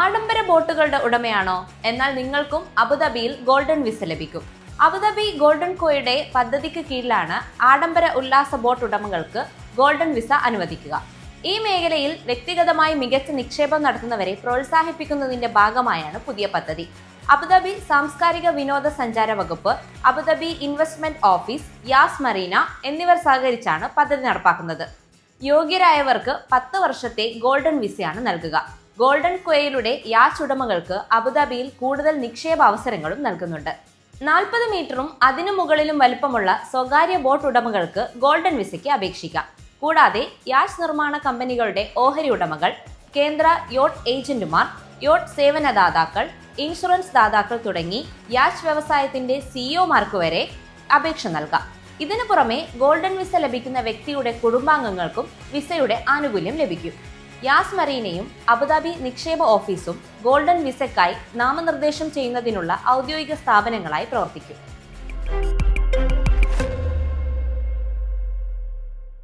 ആഡംബര ബോട്ടുകളുടെ ഉടമയാണോ? എന്നാൽ നിങ്ങൾക്കും അബുദാബിയിൽ ഗോൾഡൻ വിസ ലഭിക്കും. അബുദാബി ഗോൾഡൻ കോയുടെ പദ്ധതിക്ക് കീഴിലാണ് ആഡംബര ഉല്ലാസ ബോട്ട് ഉടമകൾക്ക് ഗോൾഡൻ വിസ അനുവദിക്കുക. ഈ മേഖലയിൽ വ്യക്തിഗതമായി മികച്ച നിക്ഷേപം നടത്തുന്നവരെ പ്രോത്സാഹിപ്പിക്കുന്നതിന്റെ ഭാഗമായാണ് പുതിയ പദ്ധതി. അബുദാബി സാംസ്കാരിക വിനോദ സഞ്ചാര വകുപ്പ് Abu Dhabi investment office Yas Marina എന്നിവർ സഹകരിച്ചാണ് പദ്ധതി നടപ്പാക്കുന്നത്. യോഗ്യരായവർക്ക് പത്ത് വർഷത്തെ ഗോൾഡൻ വിസയാണ് നൽകുക. ഗോൾഡൻ ക്വേയിലൂടെ യാച്ച് ഉടമകൾക്ക് അബുദാബിയിൽ കൂടുതൽ നിക്ഷേപ അവസരങ്ങളും നൽകുന്നുണ്ട്. നാൽപ്പത് മീറ്ററും അതിനു മുകളിലും വലുപ്പമുള്ള സ്വകാര്യ ബോട്ട് ഉടമകൾക്ക് ഗോൾഡൻ വിസയ്ക്ക് അപേക്ഷിക്കാം. കൂടാതെ യാച്ച് നിർമ്മാണ കമ്പനികളുടെ ഓഹരി ഉടമകൾ കേന്ദ്ര യോട്ട് ഏജന്റുമാർ യോട്ട് സേവനദാതാക്കൾ ഇൻഷുറൻസ് ദാതാക്കൾ തുടങ്ങി യാച്ച് വ്യവസായത്തിന്റെ സിഇഒമാർക്ക് വരെ അപേക്ഷ നൽകാം. ഇതിനു പുറമെ ഗോൾഡൻ വിസ ലഭിക്കുന്ന വ്യക്തിയുടെ കുടുംബാംഗങ്ങൾക്കും വിസയുടെ ആനുകൂല്യം ലഭിക്കും. യാസ് മറീനയും അബുദാബി നിക്ഷേപ ഓഫീസും ഗോൾഡൻ വിസയ്ക്കായി നാമനിർദ്ദേശം ചെയ്യുന്നതിനുള്ള ഔദ്യോഗിക സ്ഥാപനങ്ങളായി പ്രവർത്തിക്കും.